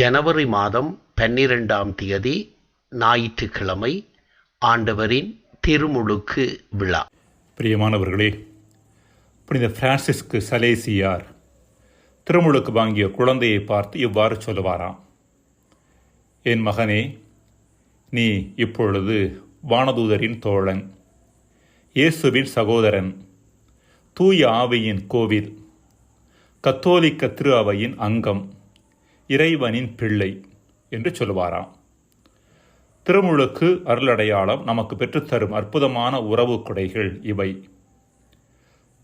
ஜனவரி மாதம் பன்னிரெண்டாம் தேதி ஞாயிற்றுக்கிழமை ஆண்டவரின் திருமுழுக்கு விழா. பிரியமானவர்களே புனித பிரான்சிஸ்கு சலேசியார் திருமுழுக்கு வாங்கிய குழந்தையை பார்த்து இவ்வாறு சொல்லுவாராம். என் மகனே நீ இப்பொழுது வானதூதரின் தோழன் இயேசுவின் சகோதரன் தூய ஆவியின் கோவில் கத்தோலிக்க திரு அவையின் அங்கம் இறைவனின் பிள்ளை என்று சொல்லுவாராம். திருமுழுக்கு அருளடையாளம் நமக்கு பெற்றுத்தரும் அற்புதமான உறவு கொடைகள் இவை.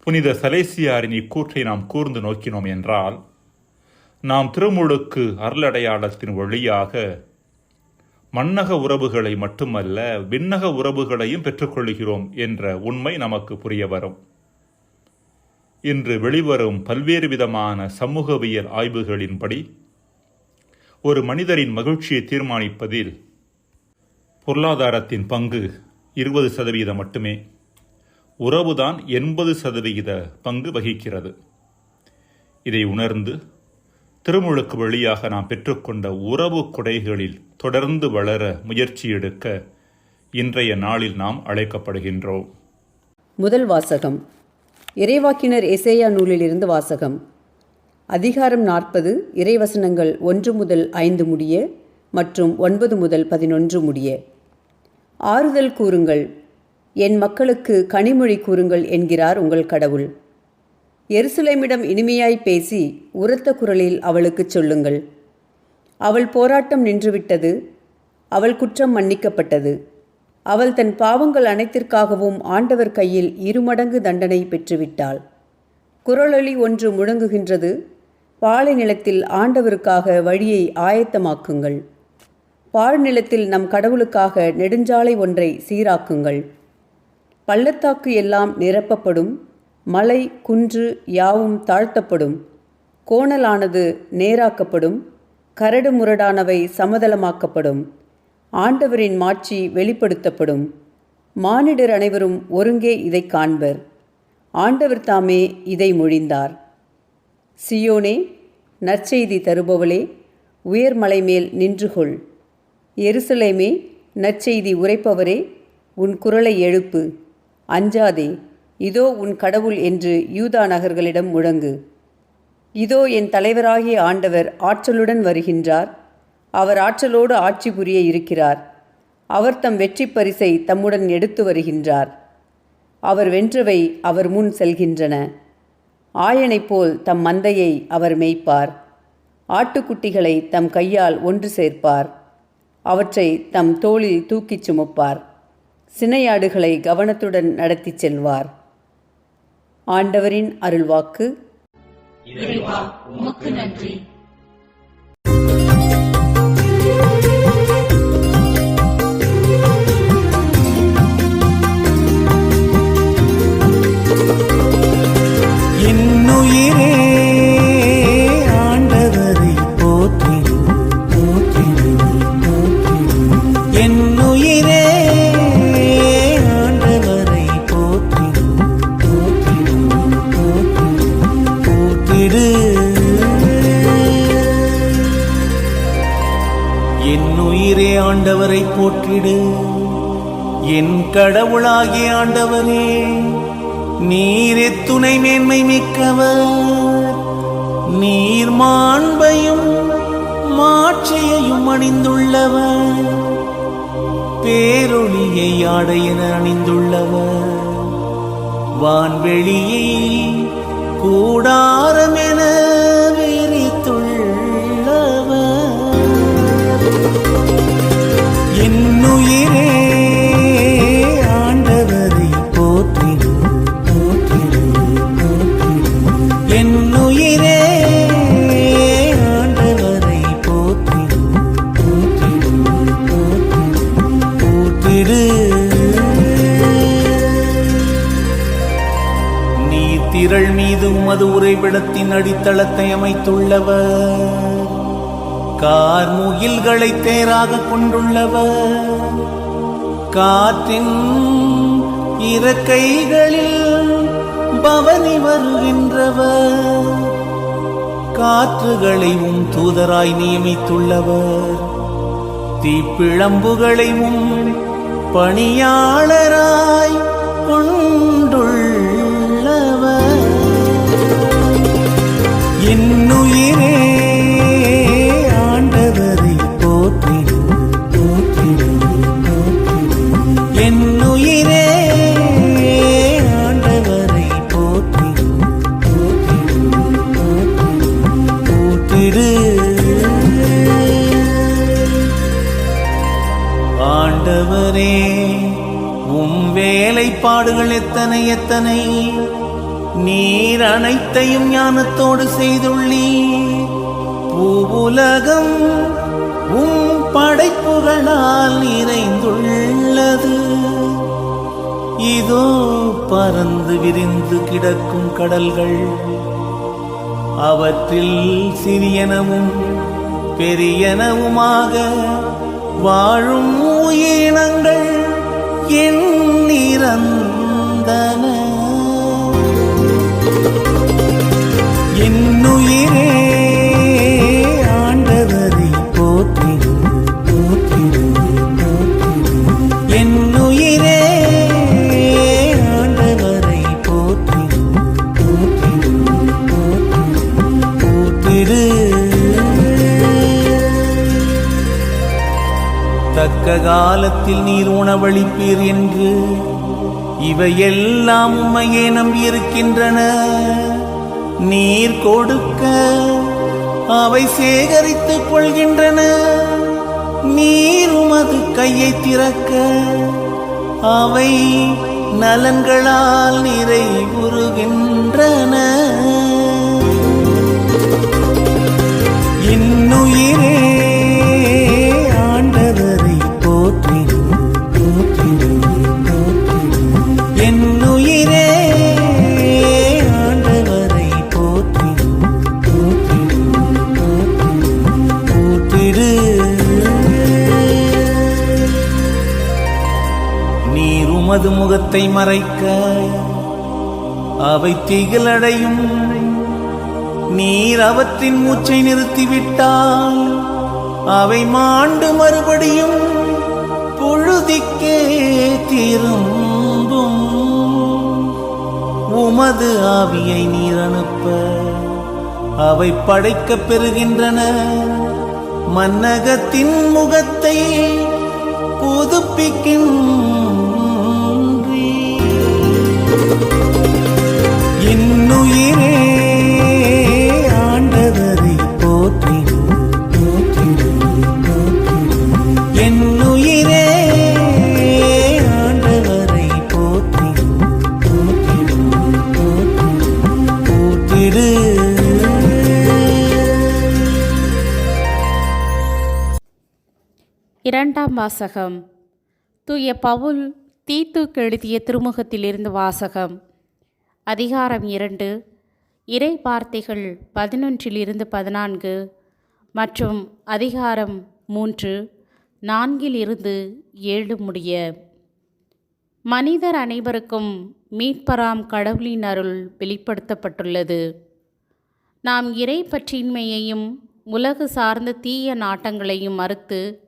புனித சலேசியாரின் இக்கூற்றை நாம் கூர்ந்து நோக்கினோம் என்றால் நாம் திருமுழுக்கு அருளடையாளத்தின் வழியாக மன்னக உறவுகளை மட்டுமல்ல விண்ணக உறவுகளையும் பெற்றுக்கொள்கிறோம் என்ற உண்மை நமக்கு புரிய வரும். இன்று வெளிவரும் பல்வேறு விதமான சமூகவியல் ஆய்வுகளின்படி ஒரு மனிதரின் மகிழ்ச்சியை தீர்மானிப்பதில் பொருளாதாரத்தின் பங்கு இருபது சதவீதம் மட்டுமே. உறவுதான் எண்பது சதவிகித பங்கு வகிக்கிறது. இதை உணர்ந்து திருமுழுக்கு வழியாக நாம் பெற்றுக்கொண்ட உறவு கொடைகளில் தொடர்ந்து வளர முயற்சி எடுக்க இன்றைய நாளில் நாம் அழைக்கப்படுகின்றோம். முதல் வாசகம். இறைவாக்கினர் இசையா நூலிலிருந்து வாசகம். அதிகாரம் நாற்பது இறைவசனங்கள் ஒன்று முதல் ஐந்து முடிய மற்றும் ஒன்பது முதல் பதினொன்று முடிய. ஆறுதல் கூறுங்கள். என் மக்களுக்கு கனிமொழி கூறுங்கள் என்கிறார் உங்கள் கடவுள். எருசலேமிடம் இனிமையாய் பேசி உரத்த குரலில் அவளுக்குச் சொல்லுங்கள். அவள் போராட்டம் நின்றுவிட்டது. அவள் குற்றம் மன்னிக்கப்பட்டது. அவள் தன் பாவங்கள் அனைத்திற்காகவும் ஆண்டவர் கையில் இருமடங்கு தண்டனை பெற்றுவிட்டாள். குரலொலி ஒன்று முழங்குகின்றது. பாலை நிலத்தில் ஆண்டவருக்காக வழியை ஆயத்தமாக்குங்கள். பாழ் நிலத்தில் நம் கடவுளுக்காக நெடுஞ்சாலை ஒன்றை சீராக்குங்கள். பள்ளத்தாக்கு எல்லாம் நிரப்பப்படும். மலை குன்று யாவும் தாழ்த்தப்படும். கோணலானது நேராக்கப்படும். கரடு முரடானவை சமதளமாக்கப்படும். ஆண்டவரின் மாட்சி வெளிப்படுத்தப்படும். மானிடர் அனைவரும் ஒருங்கே இதை காண்பர். ஆண்டவர் தாமே இதை மொழிந்தார். சியோனே நற்செய்தி தருபவளே உயர்மலை மேல் நின்றுகொள். எருசலேமே நற்செய்தி உரைப்பவரே உன் குரலை எழுப்பு. அஞ்சாதே இதோ உன் கடவுள் என்று யூதா நகர்களிடம் முழங்கு. இதோ என் தலைவராகிய ஆண்டவர் ஆற்றலுடன் வருகின்றார். அவர் ஆற்றலோடு ஆட்சி புரிய இருக்கிறார். அவர் தம் வெற்றி பரிசை தம்முடன் எடுத்து வருகின்றார். அவர் வென்றவை அவர் முன் செல்கின்றன. ஆயனைப் போல் தம் மந்தையை அவர் மேய்ப்பார். ஆட்டுக்குட்டிகளை தம் கையால் ஒன்று சேர்ப்பார். அவற்றை தம் தோளில் தூக்கிச் சுமப்பார். சினையாடுகளை கவனத்துடன் நடத்திச் செல்வார். ஆண்டவரின் அருள்வாக்கு. நன்றி. இன்னுயிரே ஆடையென அணிந்துள்ளவர். வான்வெளியை கூடாரமென மீது உமது உறைவிடத்தின் அடித்தளத்தை அமைத்துள்ளவர். கார்முகில்களை தேராக கொண்டுள்ளவர். காற்றின் இறக்கைகளில் பவனி வருகின்றவர். காற்றுகளை உம் தூதராய் நியமித்துள்ளவர். தீப்பிழம்புகளை உம் பணியாளராய் என்னுயிரே ஆண்டவரை போற்றிடு போற்றிடு போற்றிடு என்னுயிரே ஆண்டவரை போற்றிடு போற்றிடு போற்றிடு போற்றிடு ஆண்டவரே உம் வேலைப்பாடுகள் எத்தனை எத்தனை? நீர் அனைத்தையும் ஞானத்தோடு செய்துள்ளீர். உலகம் உம் படைப்புகளால் நிறைந்துள்ளது. இதோ பறந்து விரிந்து கிடக்கும் கடல்கள். அவற்றில் சிறியனவும் பெரியனவுமாக வாழும் உயிரினங்கள் என் எண்ணிறந்தன என்னுயிரே தக்க காலத்தில் நீர் உணவளிப்பீர் என்று. இவையெல்லாம் உண்மையே நம்பியிருக்கின்றன. நீர் கொடுக்க அவை சேகரித்துக் கொள்கின்றன. நீர் உமது கையை திறக்க அவை நலன்களால் நிறைவுறுகின்றன முகத்தை மறைக்க அவை திகழடையும் நீர் அவற்றின் மூச்சை நிறுத்திவிட்டால் அவை மாண்டு மறுபடியும் பொழுதிக்கே திரும்பும். உமது ஆவியை நீர் அனுப்ப அவை படைக்கப் பெறுகின்றன. மன்னகத்தின் முகத்தை புதுப்பிக்கும் வாசகம். தூய பவுல் தீத்துக்கு எழுதிய திருமுகத்திலிருந்து வாசகம். அதிகாரம் இரண்டு. இறை வார்த்தைகள் பதினொன்றிலிருந்து பதினான்கு மற்றும் அதிகாரம் மூன்று நான்கிலிருந்து ஏழு முடிய. மனிதர் அனைவருக்கும் மீட்பராம் கடவுளின் அருள் வெளிப்படுத்தப்பட்டுள்ளது. நாம் இறை பற்றின்மையையும் உலகு சார்ந்த தீய நாட்டங்களையும் மறுத்து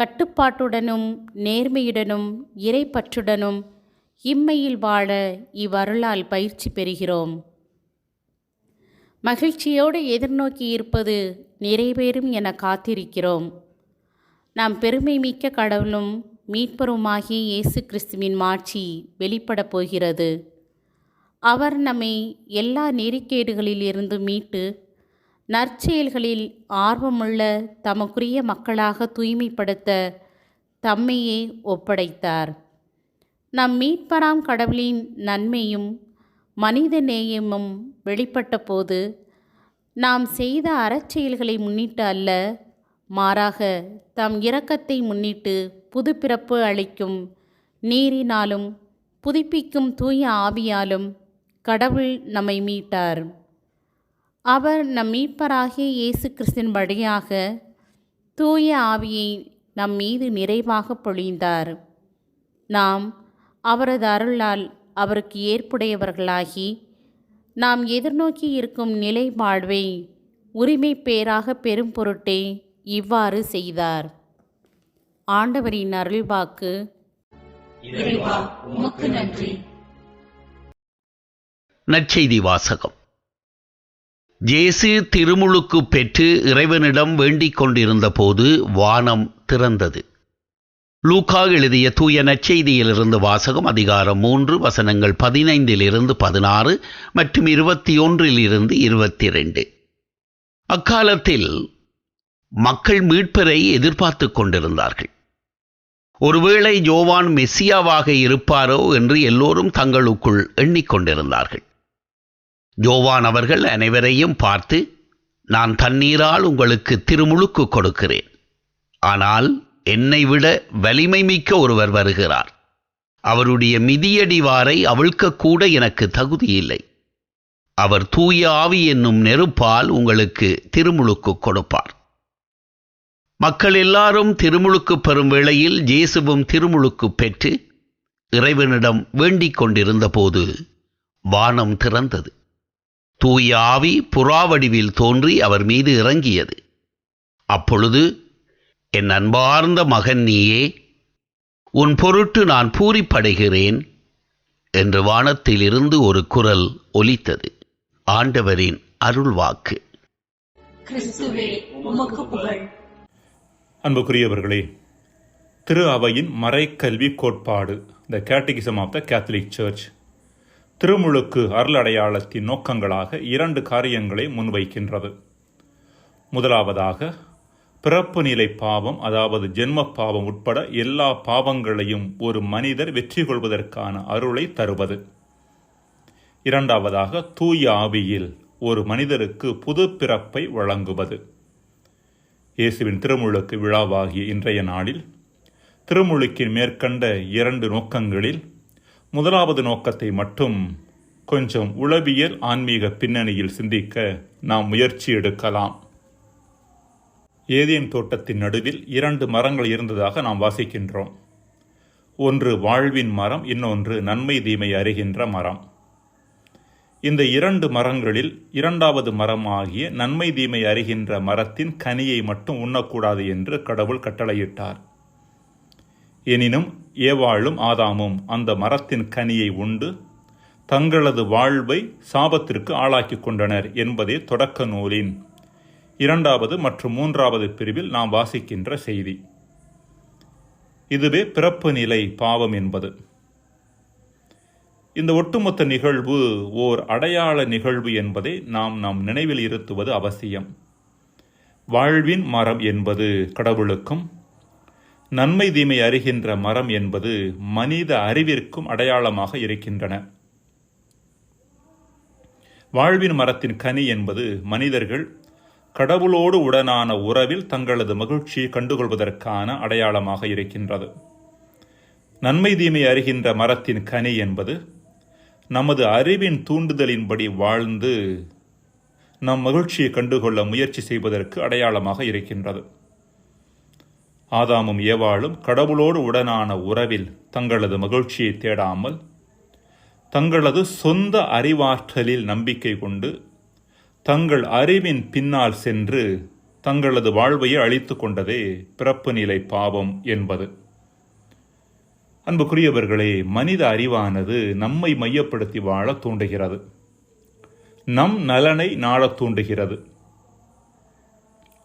கட்டுப்பாட்டுடனும் நேர்மையுடனும் இறைப்பற்றுடனும் இம்மையில் வாழ இவ்வருளால் பயிற்சி பெறுகிறோம். மகிழ்ச்சியோடு எதிர்நோக்கி இருப்பது நிறைவேறும் என காத்திருக்கிறோம். நாம் பெருமை மிக்க கடவுளும் மீட்பருமாகிய இயேசு கிறிஸ்துவின் மாட்சி வெளிப்படப் போகிறது. அவர் நம்மை எல்லா நெறிக்கேடுகளிலிருந்து மீட்டு நற்செயல்களில் ஆர்வமுள்ள தமக்குரிய மக்களாக தூய்மைப்படுத்த தம்மையே ஒப்படைத்தார். நம் மீட்பராம் கடவுளின் நன்மையும் மனித நேயமும் வெளிப்பட்ட போது நாம் செய்த அறச்செயல்களை முன்னிட்டு அல்ல மாறாக தம் இரக்கத்தை முன்னிட்டு புதுப்பிறப்பு அளிக்கும் நீரினாலும் புதுப்பிக்கும் தூய ஆவியாலும் கடவுள் நம்மை மீட்டார். அவர் நம் மீட்பராகிய இயேசு கிறிஸ்தின் வழியாக தூய ஆவியை நம் மீது நிறைவாக பொழிந்தார். நாம் அவரது அருளால் அவருக்கு ஏற்புடையவர்களாகி நாம் எதிர்நோக்கி இருக்கும் நிலை வாழ்வை உரிமை பேராக பெரும் பொருட்டே இவ்வாறு செய்தார். ஆண்டவரின் அருள்வாக்கு. நன்றி. நற்செய்தி வாசகம். ஜேசு திருமுழுக்கு பெற்று இறைவனிடம் வேண்டிக் கொண்டிருந்த போது வானம் திறந்தது. லூக்கா எழுதிய தூய நற்செய்தியிலிருந்து வாசகம் அதிகாரம் மூன்று வசனங்கள் பதினைந்திலிருந்து பதினாறு மற்றும் இருபத்தி ஒன்றிலிருந்து இருபத்தி ரெண்டு அக்காலத்தில் மக்கள் மீட்பரை எதிர்பார்த்து கொண்டிருந்தார்கள். ஒருவேளை ஜோவான் மெஸ்ஸியாவாக இருப்பாரோ என்று எல்லோரும் தங்களுக்குள் எண்ணிக்கொண்டிருந்தார்கள் யோவான் அவர்கள் அனைவரையும் பார்த்து நான் தண்ணீரால் உங்களுக்கு திருமுழுக்கு கொடுக்கிறேன். ஆனால் என்னை விட வலிமை மிக்க ஒருவர் வருகிறார். அவருடைய மிதியடிவாரை அவிழ்க்கக்கூட எனக்கு தகுதியில்லை அவர் தூய ஆவி என்னும் நெருப்பால் உங்களுக்கு திருமுழுக்கு கொடுப்பார். மக்கள் எல்லாரும் திருமுழுக்கு பெறும் வேளையில் ஜேசுவும் திருமுழுக்கு பெற்று இறைவனிடம் வேண்டிக் கொண்டிருந்தபோது வானம் திறந்தது. தூய ஆவி புறாவடிவில் தோன்றி அவர் மீது இறங்கியது. அப்பொழுது என் அன்பார்ந்த மகன் நீயே உன் பொருட்டு நான் பூரிப்படைகிறேன் என்று வானத்திலிருந்து ஒரு குரல் ஒலித்தது. ஆண்டவரின் அருள்வாக்கு. கிறிஸ்துவே உமக்கு புகழ். அன்புக்குரியவர்களே திரு அவையின் மறைக்கல்வி கோட்பாடு the catechism of the Catholic Church திருமுழுக்கு அருளடையாளத்தின் நோக்கங்களாக இரண்டு காரியங்களை முன்வைக்கின்றது. முதலாவதாக பிறப்பு நிலை பாவம் அதாவது ஜென்ம பாவம் உட்பட எல்லா பாவங்களையும் ஒரு மனிதர் வெற்றி கொள்வதற்கான அருளை தருவது. இரண்டாவதாக தூய ஆவியில் ஒரு மனிதருக்கு புது பிறப்பை வழங்குவது. இயேசுவின் திருமுழுக்கு விழாவாகிய இன்றைய நாளில் திருமுழுக்கின் மேற்கண்ட இரண்டு நோக்கங்களில் முதலாவது நோக்கத்தை மட்டும் கொஞ்சம் உளவியல் ஆன்மீக பின்னணியில் சிந்திக்க நாம் முயற்சி எடுக்கலாம். ஏதேன் தோட்டத்தின் நடுவில் இரண்டு மரங்கள் இருந்ததாக நாம் வாசிக்கின்றோம். ஒன்று வாழ்வின் மரம் இன்னொன்று நன்மை தீமை அறிகின்ற மரம். இந்த இரண்டு மரங்களில் இரண்டாவது மரமாகிய நன்மை தீமை அறிகின்ற மரத்தின் கனியை மட்டும் உண்ணக்கூடாது என்று கடவுள் கட்டளையிட்டார். எனினும் ஏவாளும் ஆதாமும் அந்த மரத்தின் கனியை உண்டு தங்களது வாழ்வை சாபத்திற்கு ஆளாக்கிக் கொண்டனர் என்பதே தொடக்க நூலின். இரண்டாவது மற்றும் மூன்றாவது பிரிவில் நாம் வாசிக்கின்ற செய்தி. இதுவே பிறப்பு நிலை பாவம் என்பது. இந்த ஒட்டுமொத்த நிகழ்வு ஓர் அடையாள நிகழ்வு என்பதை நாம் நம் நினைவில் இருத்துவது அவசியம். வாழ்வின் மரம் என்பது கடவுளுக்கும் நன்மை தீமை அறிகின்ற மரம் என்பது மனித அறிவிற்கும் அடையாளமாக இருக்கின்றன. வாழ்வின் மரத்தின் கனி என்பது மனிதர்கள் கடவுளோடு உடனான உறவில் தங்களது மகிழ்ச்சியை கண்டுகொள்வதற்கான அடையாளமாக இருக்கின்றது. நன்மை தீமை அறிகின்ற மரத்தின் கனி என்பது நமது அறிவின் தூண்டுதலின்படி வாழ்ந்து நம் மகிழ்ச்சியை கண்டுகொள்ள முயற்சி செய்வதற்கு அடையாளமாக இருக்கின்றது. ஆதாமும் ஏவாளும் கடவுளோடு உடனான உறவில் தங்களது மகிழ்ச்சியை தேடாமல் தங்களது சொந்த அறிவாற்றலில் நம்பிக்கை கொண்டு தங்கள் அறிவின் பின்னால் சென்று தங்களது வாழ்வையை அழித்து கொண்டதே பிறப்பு நிலை பாவம் என்பது. அன்புக்குரியவர்களே மனித அறிவானது நம்மை மையப்படுத்தி வாழ தூண்டுகிறது. நம் நலனை நாடத் தூண்டுகிறது.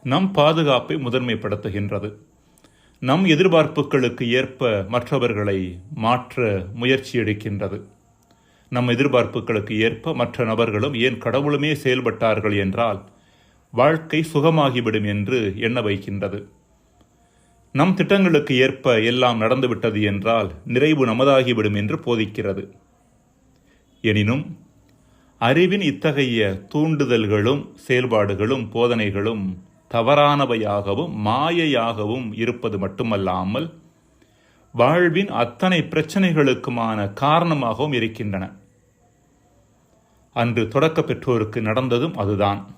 நம் பாதுகாப்பை முதன்மைப்படுத்துகின்றது. நம் எதிர்பார்ப்புகளுக்கு ஏற்ப மற்றவர்களை மாற்ற முயற்சி எடுக்கின்றது. நம் எதிர்பார்ப்புகளுக்கு ஏற்ப மற்ற நபர்களும் ஏன் கடவுளுமே செயல்பட்டார்கள் என்றால் வாழ்க்கை சுகமாகிவிடும் என்று எண்ண வைக்கின்றது. நம் திட்டங்களுக்கு ஏற்ப எல்லாம் நடந்துவிட்டது என்றால் நிறைவு நமதாகிவிடும் என்று போதிக்கிறது. எனினும் அறிவின் இத்தகைய தூண்டுதல்களும் செயல்பாடுகளும் போதனைகளும் தவறானவையாகவும் மாயையாகவும் இருப்பது மட்டுமல்லாமல் வாழ்வின் அத்தனை பிரச்சனைகளுக்குமான காரணமாகவும் இருக்கின்றன. அன்று தொடக்க பெற்றோருக்கு நடந்ததும் அதுதான்.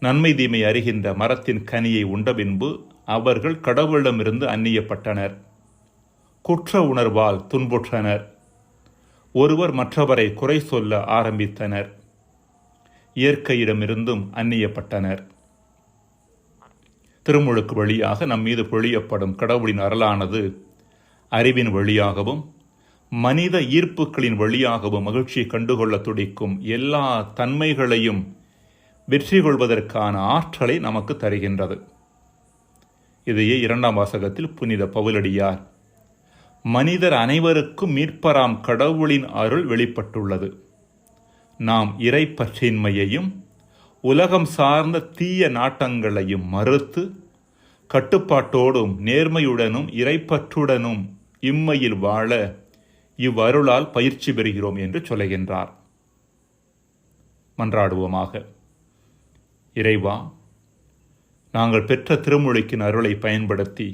நன்மை தீமை அறிகின்ற மரத்தின் கனியை உண்ட பின்பு அவர்கள் கடவுளிடமிருந்து அந்நியப்பட்டனர். குற்ற உணர்வால் துன்புற்றனர். ஒருவர் மற்றவரை குறை சொல்ல ஆரம்பித்தனர். இயற்கையிடமிருந்தும் அந்நியப்பட்டனர். திருமுழுக்கு வழியாக நம் மீது பொழியப்படும் கடவுளின் அருளானது அறிவின் வழியாகவும் மனித ஈர்ப்புகளின் வழியாகவும் மகிழ்ச்சியை கண்டுகொள்ள துடிக்கும் எல்லா தன்மைகளையும் வெற்றி கொள்வதற்கான ஆற்றலை நமக்கு தருகின்றது. இதையே இரண்டாம் வாசகத்தில் புனித பவுலடியார் மனிதர் அனைவருக்கும் மீட்பராம் கடவுளின் அருள் வெளிப்பட்டுள்ளது. நாம் இறைப்பற்றின்மையையும் உலகம் சார்ந்த தீய நாட்டங்களையும் மறுத்து கட்டுப்பாட்டோடும் நேர்மையுடனும் இறைப்பற்றுடனும் இம்மையில் வாழ இவ்வருளால் பயிற்சி பெறுகிறோம் என்று சொல்லுகின்றார். மன்றாடுவோமாக. இறைவா நாங்கள் பெற்ற திருமொழிக்கின் அருளை பயன்படுத்தி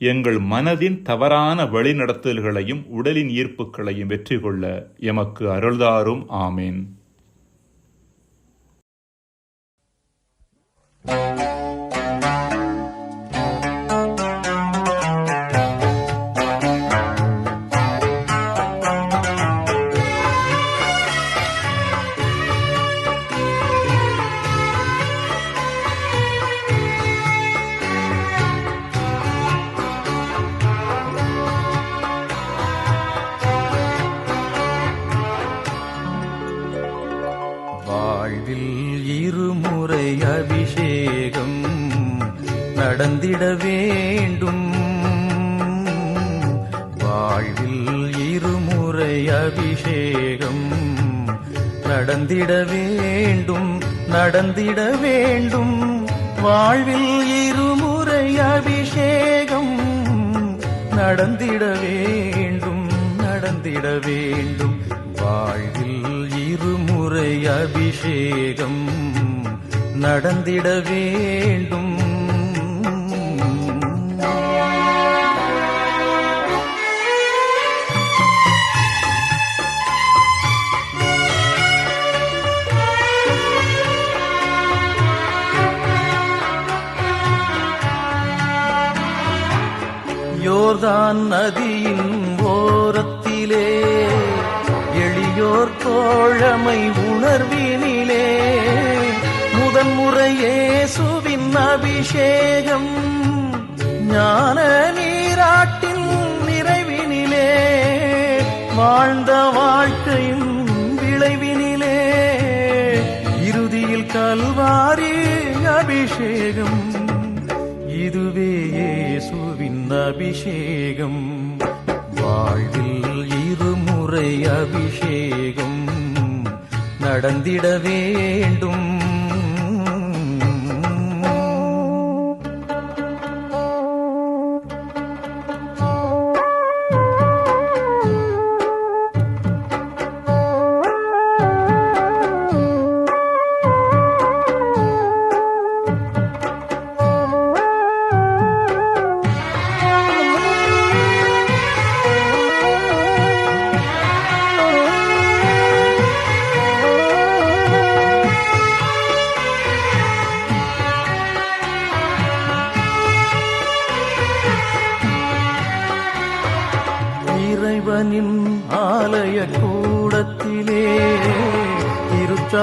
எங்கள் மனதின் தவறான வழிநடத்தல்களையும் உடலின் ஈர்ப்புகளையும் வெற்றி கொள்ள எமக்கு அருள்தாரும். ஆமேன். வாழ்வில் அபிஷேகம். நடந்திட வேண்டும் நடந்திட வேண்டும். வாழ்வில் இருமுறை அபிஷேகம். நடந்திட வேண்டும் நடந்திட வேண்டும். வாழ்வில் இருமுறை அபிஷேகம். நடந்திட வேண்டும் யோர்தான் நதியின் ஓரத்திலே. எளியோர் தோழமை உணர்வினிலே. முதன்முறையே சுவின் அபிஷேகம். ஞான நீராட்டின் நிறைவினிலே. வாழ்ந்த வாழ்க்கையின் விளைவினிலே. இறுதியில் கல்வாரி அபிஷேகம். இயேசுவின் அபிஷேகம் வாழ்வில் இருமுறை அபிஷேகம் நடந்திட வேண்டும்.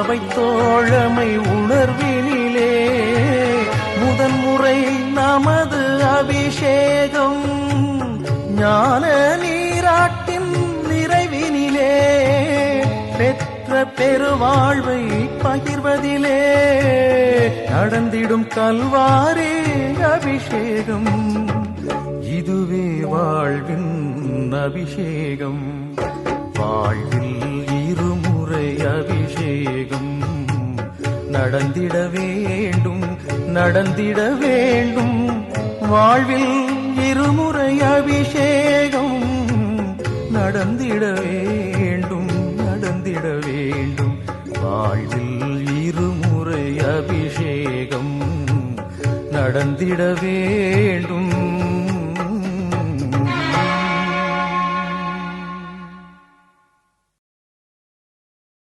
அவை தோழமை உணர்வினிலே. முதன்முறை நமது அபிஷேகம் ஞான நீராட்டின் நிறைவினிலே. பெற்ற பெருவாழ்வை பகிர்வதிலே. நடந்திடும் கல்வாரே அபிஷேகம். இதுவே வாழ்வின் அபிஷேகம். வாழ்வில் முறை அபிஷேகம். நடந்திட வேண்டும் நடந்திட வேண்டும். வாழ்வில் இருமுறை அபிஷேகம். நடந்திட வேண்டும் நடந்திட வேண்டும். வாழ்வில் இருமுறை அபிஷேகம். நடந்திட வேண்டும்